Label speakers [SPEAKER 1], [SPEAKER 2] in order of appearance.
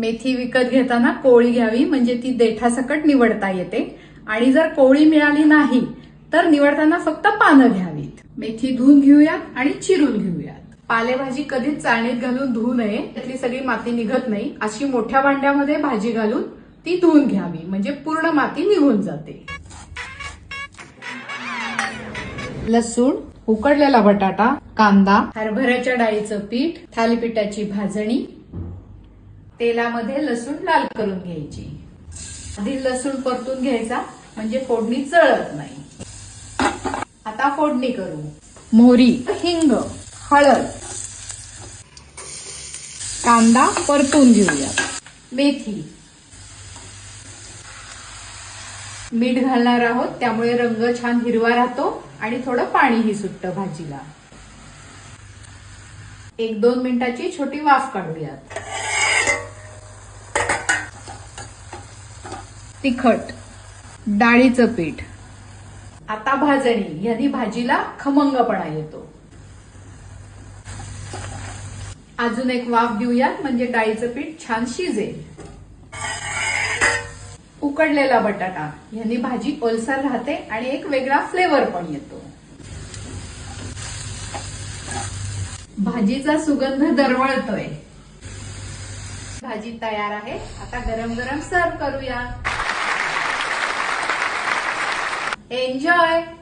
[SPEAKER 1] मेथी विकत घेताना कोळी घ्यावी म्हणजे ती देठासकट निवडता येते. आणि जर कोळी मिळाली नाही तर निवडताना फक्त पानं घ्यावीत. मेथी धुवून घेऊयात आणि चिरून घेऊयात. पालेभाजी कधीच चाळणीत घालून धुवू नये त्यातली सगळी माती निघत नाही. अशी मोठ्या भांड्यामध्ये भाजी घालून ती धुवून घ्यावी म्हणजे पूर्ण माती निघून जाते. लसूण उकडलेला बटाटा कांदा हरभऱ्याच्या डाळीचं पीठ थालीपीठाची भाजणी तेलामध्ये लसूण लाल करून घ्यायची. आधी लसूण परतून घ्यायचा म्हणजे फोडणी जळत नाही. आता फोडणी करू. मोहरी हिंग हळद कांदा परतून घेऊया मेथी. मीठ घालणार आहोत त्यामुळे रंग छान हिरवा राहतो आणि थोडं पाणीही सुटतं भाजीला. एक दोन मिनिटाची छोटी वाफ काढूयात. तिखट डाळीचं पीठ. आता भाजणी. यांनी भाजीला खमंगपणा येतो. अजून एक वाफ देऊयात म्हणजे डाळीचं पीठ छान शिजेल. उकडलेला बटाटा. यांनी भाजी ओलसर राहते आणि एक वेगळा फ्लेवर पण येतो. भाजीचा सुगंध दरवळतोय. भाजी तयार आहे. आता गरम गरम सर्व करूया. Enjoy!